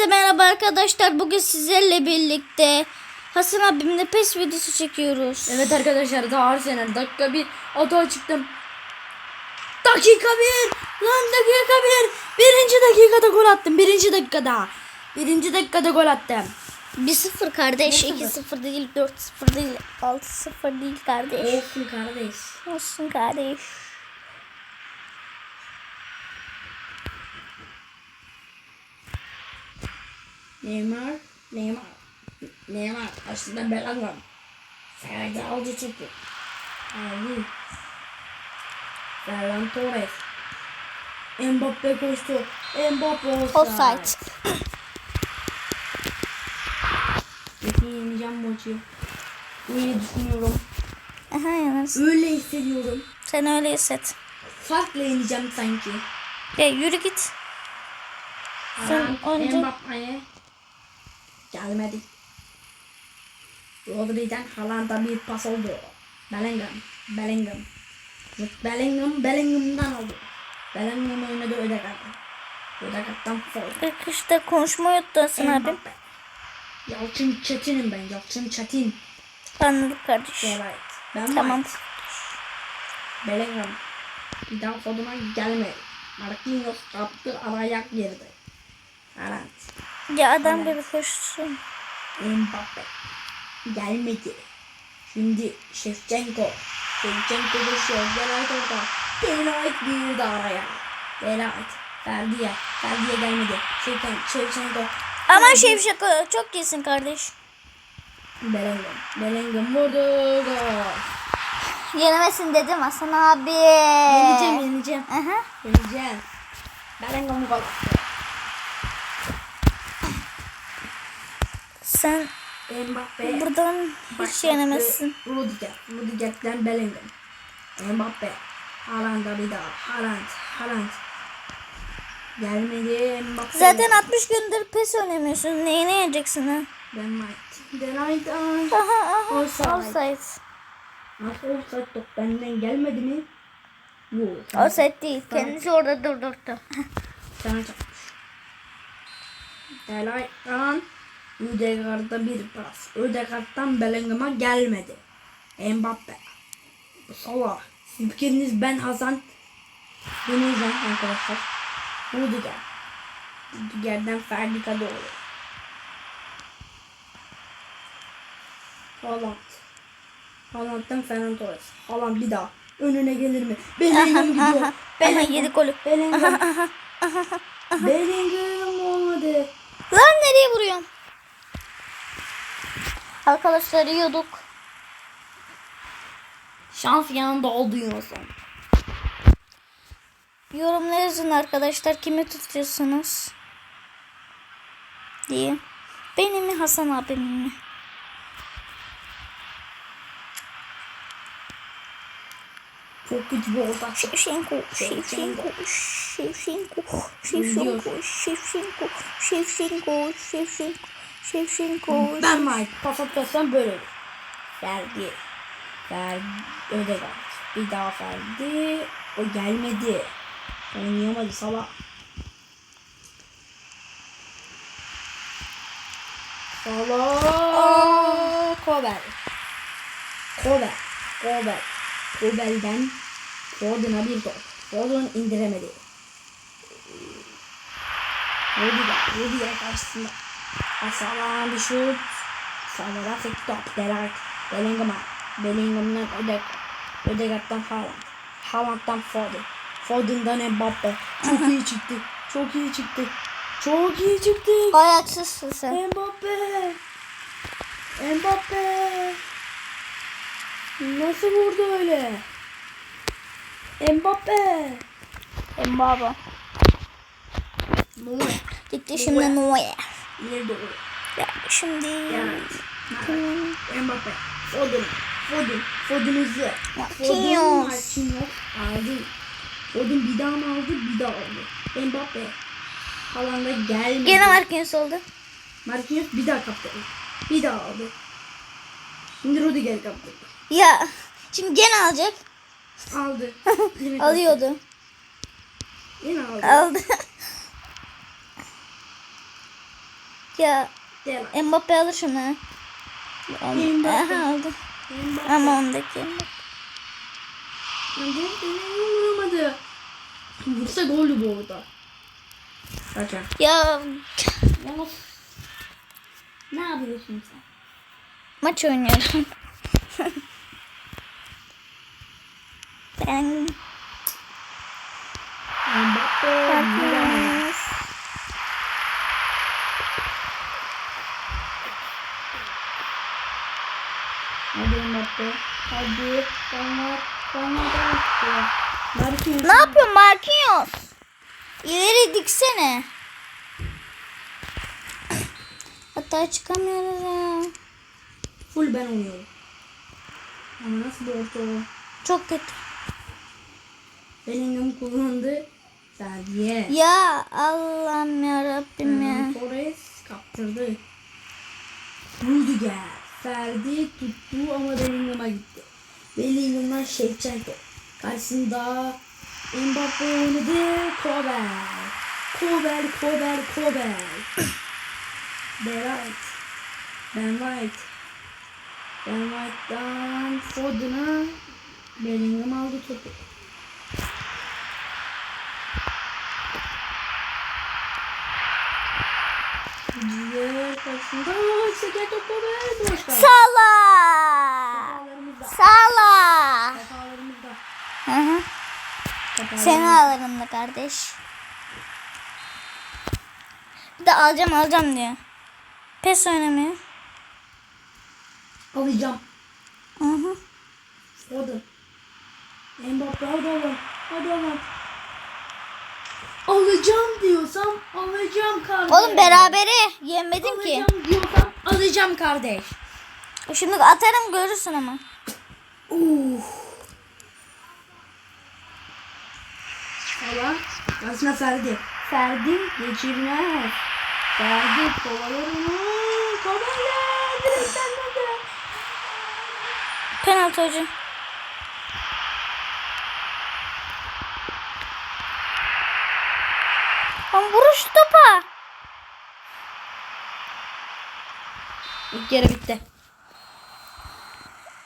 Hepinize merhaba arkadaşlar. Bugün sizlerle birlikte Hasan abimle pes videosu çekiyoruz. Evet arkadaşlar daha Arsenal dakika bir otoya çıktım. Dakika bir lan dakika bir birinci dakikada gol attım birinci dakikada birinci dakikada gol attım 1-0 kardeş. 1-0. 2-0 değil, 4-0 değil, 6-0 değil kardeş. olsun kardeş Olsun kardeş. Neymar Neymar Neymar aslında Bellingham Ferdi aldı topu aldı Ferran Torres Mbappe koştu Mbappe offside, Offside. Kesin yeneceğim maçı Öyle düşünüyorum Aha yalnız. Öyle hissediyorum Sen öyle hisset. Farkla yeneceğim sanki. Ya yürü git. Sen önce- Mbappe'ye gelmedi. Rodri'den Haaland'a bir pas oldu. Bellingham, Bellingham. Bellingham, Bellingham'dan aldı. Bellingham oynadı Ödegaard'dan. Ödegaard'dan foul. Unuttun Hasan abim. Mbappe. Yalçın Çetin'im ben, Yalçın Çetin. Anladık kardeş. Evet. Ben Tamam. White. Bellingham. Bir daha Foden'a gelmedi. Marquinhos kaptı araya girdi. Haaland. Ya adam gibi koşsun. Mbappe. Gelmedi. Şimdi Shevchenko. Shevchenko koşuyor. Delayt orada. Delayt girdi araya. Delayt. Ferdi'ye. Ferdi'ye gelmedi. Shevchenko. Shevchenko. Ama Şevşak çok iyisin kardeş. Bellingham. Bellingham vurdu. Yenemesin dedim Hasan abi. Yeneceğim yeneceğim. Aha. Yeneceğim. Bellingham gol attı. Sen Mbappe. buradan hiç yenemezsin. Rudiger. Rudiger'den Bellingham. Mbappe. Haaland'a bir daha. Haaland. Haaland. Gelmedi Mbappe. Zaten 60 gündür pes oynamıyorsun. Neyine yeneceksin ha? Ben ay. Aha aha. Offside. Offside. Nasıl offside top benden gelmedi mi? Yok. Offside değil. Kendisi orada durdurdu. Sana çarpmış. Delight'tan Ödegaard'a bir pas. Ödegaard'dan Bellingham'a gelmedi. Mbappe. Salah. Spikeriniz ben Hasan. Deneyeceğim arkadaşlar. Rudiger. Rudiger'den Ferdi Kadıoğlu. Haaland. Haaland'dan Ferran Torres. Haaland bir daha. Önüne gelir mi? Bellingham gidiyor. Bellingham. yedi golü. Bellingham. Bellingham olmadı. Lan nereye vuruyorsun? Arkadaşlar yiyorduk. Şans yanında oldu Yunus'un. Yorumlara yazın arkadaşlar. Kimi tutuyorsunuz? Diye. Benim mi Hasan abimin mi? Çok kötü bir orta. Şevşenko, Şevşenko, Şevşenko, Şevşenko, Şevşenko, Şevşenko. Ben Mike. Pas atarsam böyle olur. Ferdi. Ferdi. Ödegaard. Bir daha Ferdi. O gelmedi. Oynayamadı Salah. Salah. Kobel. Kobel. Kobel. Kobel'den Foden'a bir top. Foden indiremedi. Rudiger. Rudiger karşısında. Salah'ın bir şut. Salah'a tek top. Delight. Bellingham'a. Bellingham'dan Ödek. Ödegard'dan Haaland. Haaland'dan Foden. Foden'dan Mbappe. Çok iyi çıktı. Çok iyi çıktı. Çok iyi çıktı. Ayaksızsın sen. Mbappe. Mbappe. Nasıl vurdu öyle? Mbappe. Muğla. Gitti şimdi Noya. İleri doğru. Ya şimdi. Evet. Mbappe. Foden. Foden. Foden hızlı. Foden Marquinhos. Aldı. Foden bir daha mı aldı? Bir daha aldı. Mbappe. Haaland'a gelmedi. Gene Marquinhos oldu. Marquinhos bir daha kaptı. Bir daha aldı. Şimdi Rudiger kaptı. Ya şimdi gene alacak. Aldı. Alıyordu. Yine aldı. Aldı. Ya Delay. Mbappe alır şunu. Mbappe. Aha aldı. Mbappe. Ama ondaki Mbappe. Vuramadı. Vursa goldü bu arada. Kaçar. Ya Ne yapıyorsun sen? maç oynuyorum. ben Mbappe. vuramadı. Hadi Mbappe. Hadi. Bana. Bana da. Marquinhos. ne yapıyorsun Marquinhos? İleri diksene. Hatta çıkamıyoruz ya. Full ben oynuyorum. Ama nasıl bir orta o? Çok kötü. Bellingham kullandı. Ferdi'ye. Ya Allah'ım ya Rabbim ya. Torres kaptırdı. Rudiger. Ferdi tuttu ama Bellingham'a gitti. Bellingham'dan Şevçenko. Karşısında Mbappe oynadı. Kobel. Kobel, Kobel, Kobel. Berayt. Ben White. Ben White'dan Foden'a Bellingham aldı topu. Diğer karşısında Şeker boş kaldı. Salah. Kafalarımızda. Hı hı. Kafalarımızda. Senin ağlarında kardeş. Bir de alacağım alacağım diyor. Pes oynamıyor. Alacağım. Hı hı. Foden. Mbappe hadi oğlum. Hadi oğlum. Alacağım diyorsam alacağım kardeş. Oğlum berabere yemedim ki. Alacağım diyorsam alacağım kardeş. Şimdi atarım görürsün ama. Uh. Valla aslında Ferdi. Ferdi geçirmez. Ferdi kovalar onu. Kovalar. Direkten. Penaltı hocam. Lan vuruş topa. İlk yarı bitti.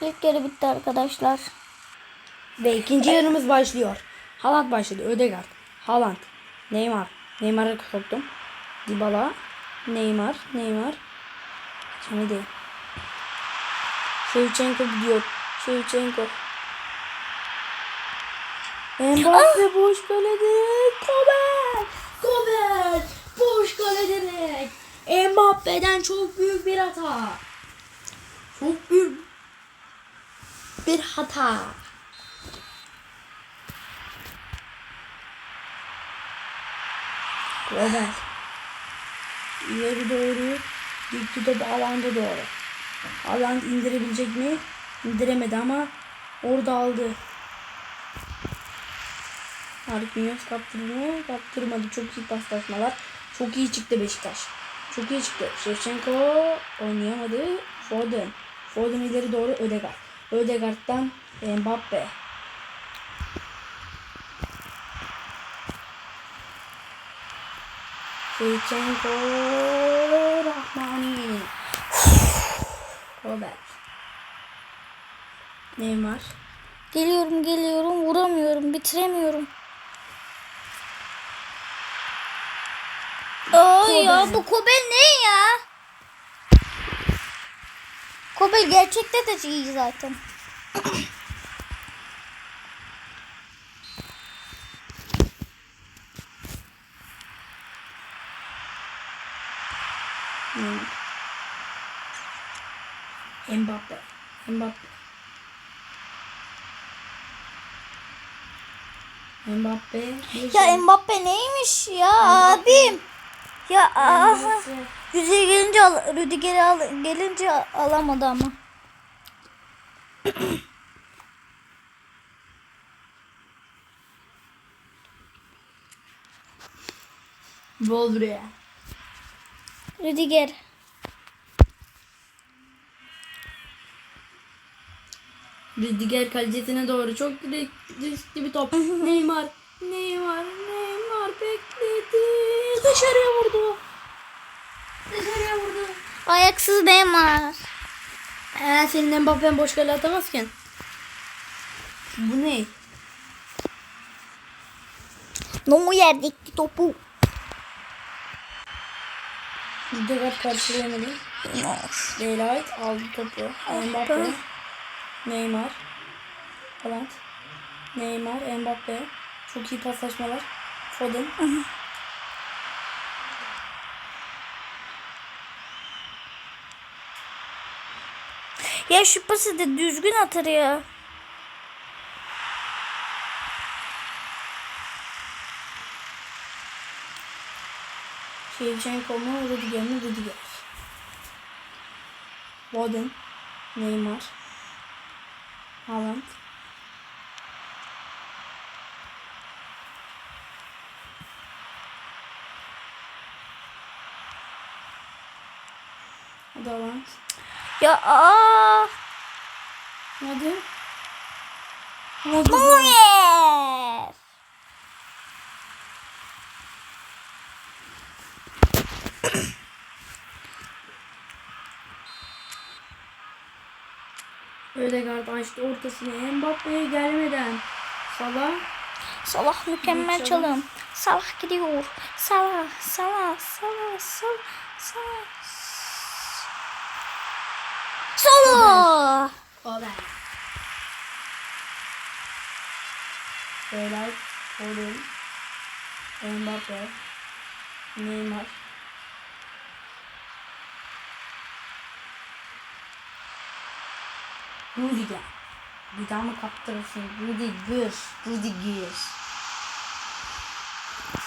İlk yarı bitti arkadaşlar. Ve ikinci yarımız başlıyor. Haaland başladı. Ödegaard. Haaland. Neymar. Neymar'ı soktum. Dybala. Neymar. Neymar. Şimdi değil. Shevchenko gidiyor. Shevchenko. Mbappe boş kalede. Kobel. Kobel. Boş kale direkt. Mbappe'den çok büyük bir hata. Çok büyük bir hata. Robert. İleri doğru. Dikti top alanda doğru. Alan indirebilecek mi? İndiremedi ama orada aldı. Marquinhos kaptırdı mı? Kaptırmadı. Çok iyi paslaşmalar. Çok iyi çıktı Beşiktaş. Çok iyi çıktı. Shevchenko oynayamadı. Foden. Foden ileri doğru Ödegaard. Ödegaard'dan Mbappe. Shevchenko Rahmani. Robert. Neymar. Geliyorum geliyorum vuramıyorum bitiremiyorum. Ay ya bu Kobel ne ya? Kobel gerçekte de iyi zaten. Hmm. Mbappe. Mbappe. Mbappe. Ya Mbappe neymiş ya abim? Ya aha. Mbappe. Yüzeye gelince al, Rüdiger'i al, gelince alamadı ama. Bol buraya. Rüdiger. Rüdiger kalitesine doğru çok riskli bir top. Neymar. Neymar. Dışarıya vurdu. Dışarıya Ayaksız Neymar. Ee, senin Mbappe'n boş kale atamazken. Bu ne? Neuer dikti topu. Videogat karşılayamadı. Daylight aldı topu. Mbappe. Neymar. Haaland. Neymar. Mbappe. Çok iyi paslaşmalar. Foden. Ya şu pası da düzgün atar ya. Shevchenko mu? Rudiger mi? Rudiger. Foden. Neymar. Haaland. Hadi Haaland. Ya aa. Hadi. Hadi. Neuer. Ödegaard açtı ortasını Mbappe'ye gelmeden. Salah. Salah mükemmel çalım. Salah gidiyor. Salah, Salah, Salah, Salah, Salah. Salah. Kobe. Beyler. Foden. Mbappe. Neymar. Rudiger. Bir daha mı kaptırırsın? Rudiger. Rudiger.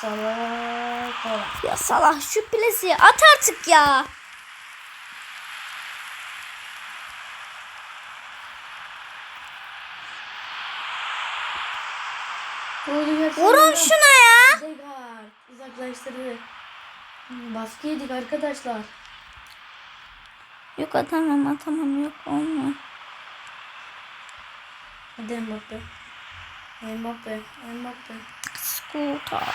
Salah. Ya Salah şu plesi at artık ya. Rudiger. Vurun şuna ya. Ödegaard uzaklaştırdı. Baskı yedik arkadaşlar. Yok atamam atamam yok olmuyor. Hadi Mbappe. Mbappe. Mbappe. Scooter.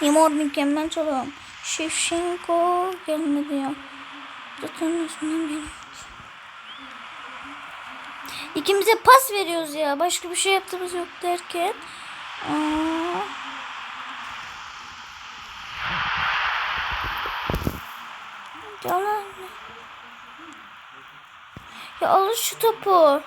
Neymar mükemmel çalım. Shevchenko gelmedi ya. Zaten yüzünden gelmiş. İkimize pas veriyoruz ya. Başka bir şey yaptığımız yok derken. Aa. Ya alın şu topu.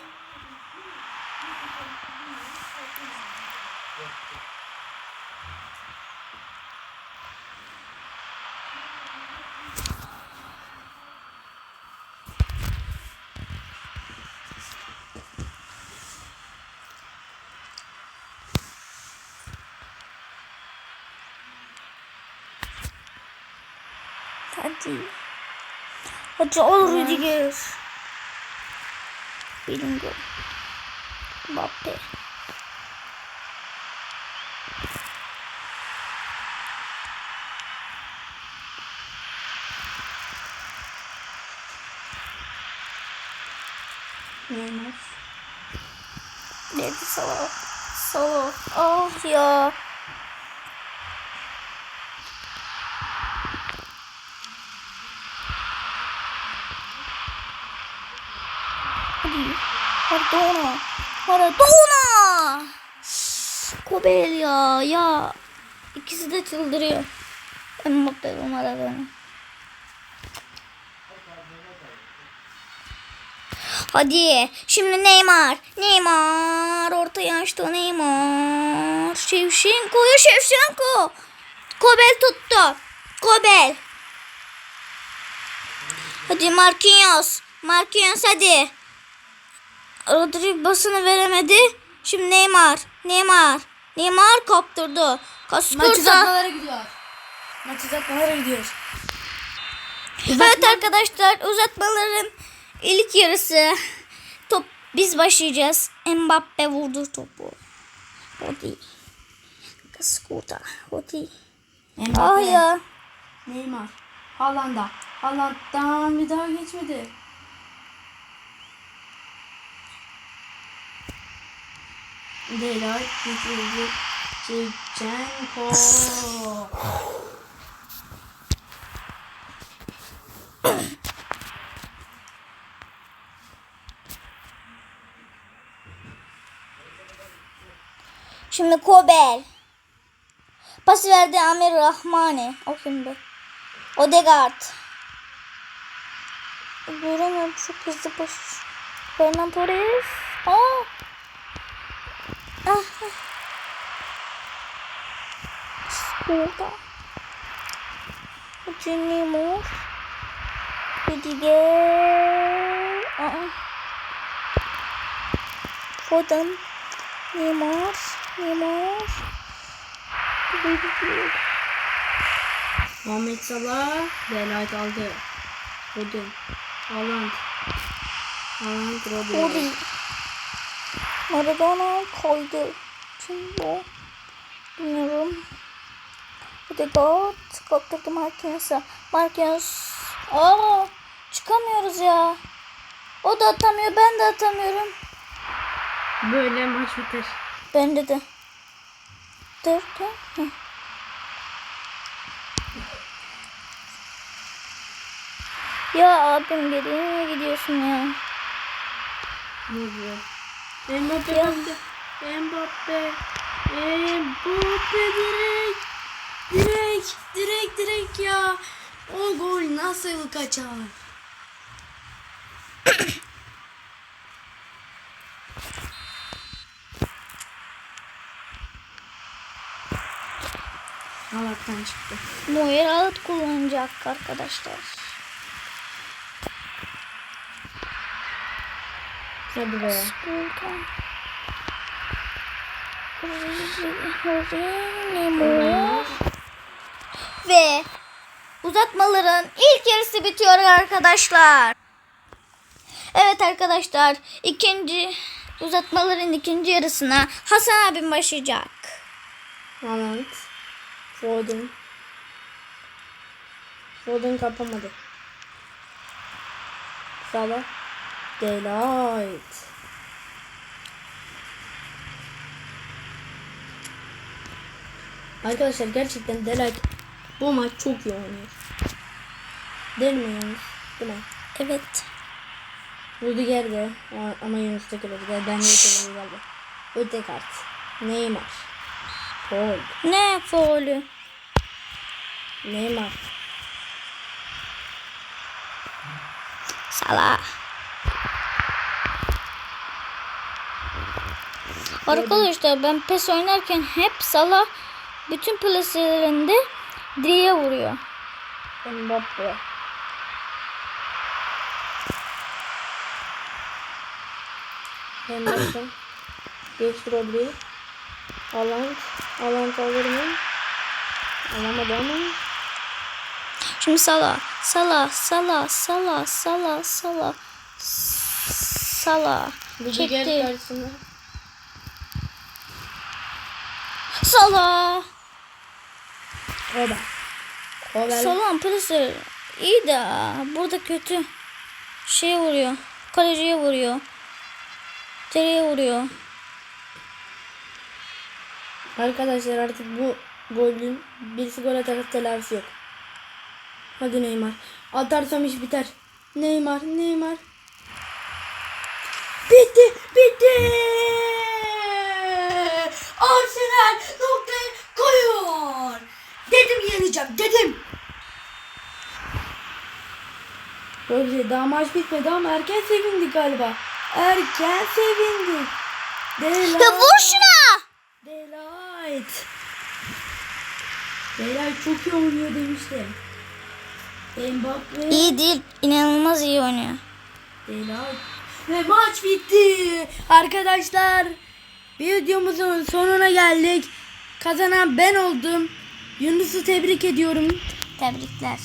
Hadi. Hadi ol Rüdiger. Bingo. Mbappe. Neymar. Nerede Salah? Salah. Ah ya. Hadi. Maradona. Maradona. Kobel ya. Ya. İkisi de çıldırıyor. Mbappe ve Maradona. Hadi. Şimdi Neymar. Neymar. Ortaya açtı Neymar. Şevşenko'ya Şevşenko. Kobel tuttu. Kobel. Hadi Marquinhos. Marquinhos hadi. Rodri basını veremedi. Şimdi Neymar. Neymar. Neymar kaptırdı. Maç Kaskurta. uzatmalara gidiyor. Maç uzatmalara gidiyor. Evet arkadaşlar uzatmaların ilk yarısı. Top biz başlayacağız. Mbappe vurdu topu. Hadi. Kaskurta. Hadi. Mbappe. Ah ya. Neymar. Haaland'a. Haaland'dan bir daha geçmedi. Delay Çiçenko. Şimdi Kobel. Pas verdi Amir Rahmani. O kimdi? Odegaard. Göremiyorum çok hızlı pas. Fernando Torres. Aa! Ah. Burada. Moore. Rüdiger. Foden. Neymar. Neymar. Rüdiger. Muhammed Salah Delight aldı. Foden. Haaland. Haaland Robben. Ori. Maradona koydu. Kim bu? Bilmiyorum. Odegaard kaptırdı Marquinhos'a. Marquinhos. Aa, çıkamıyoruz ya. O da atamıyor, ben de atamıyorum. Böyle maç biter. Bende de. Dur. Hı. Ya abim geriye mi gidiyorsun ya? Ne diyor? Mbappe. Mbappe. Mbappe direkt. Direkt. Direkt direkt ya. O gol nasıl kaçar? Allah'tan çıktı. Neuer alıp kullanacak arkadaşlar. Hadi be. Ve uzatmaların ilk yarısı bitiyor arkadaşlar. Evet arkadaşlar ikinci uzatmaların ikinci yarısına Hasan abim başlayacak. Haaland. Foden. Foden kapamadı. Salah. Delight. Arkadaşlar gerçekten Delight bu maç çok iyi oynuyor. Değil mi yalnız? Değil mi? Evet. Rudiger de ama- Yunus Tekrar de ben de Tekrar galiba. Ötekart. Neymar. Paul. Ne faulü? Neymar. Salah. Arkadaşlar ben PES oynarken hep Salah bütün plaselerinde direğe vuruyor. Mbappe. Henderson. Geçti Rodri. Haaland. Haaland alır mı? Alamadı ama. Şimdi Salah, Salah, Salah, Salah, Salah, Salah, Salah. Çekti. karşısında. Salah. O da. Salah'ın plase iyi de burada kötü. Şey vuruyor. Kaleciye vuruyor. Direğe vuruyor. Arkadaşlar artık bu golün birisi gol atarsa telafisi yok. Hadi Neymar. Atarsam iş biter. Neymar, Neymar. Bitti, bitti. Arsenal noktayı koyuyor. Dedim yeneceğim, dedim. Böyle daha maç bitmedi ama erken sevindik galiba. Erken sevindik. Delight. Ya vur şuna. Delight. Delight çok iyi oynuyor demiştim. Mbappe. İyi değil. inanılmaz iyi oynuyor. Delight. Ve maç bitti. Arkadaşlar videomuzun sonuna geldik. Kazanan ben oldum. Yunus'u tebrik ediyorum. Tebrikler.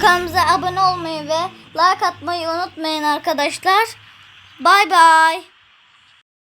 Kanalımıza abone olmayı ve like atmayı unutmayın arkadaşlar. Bay bay.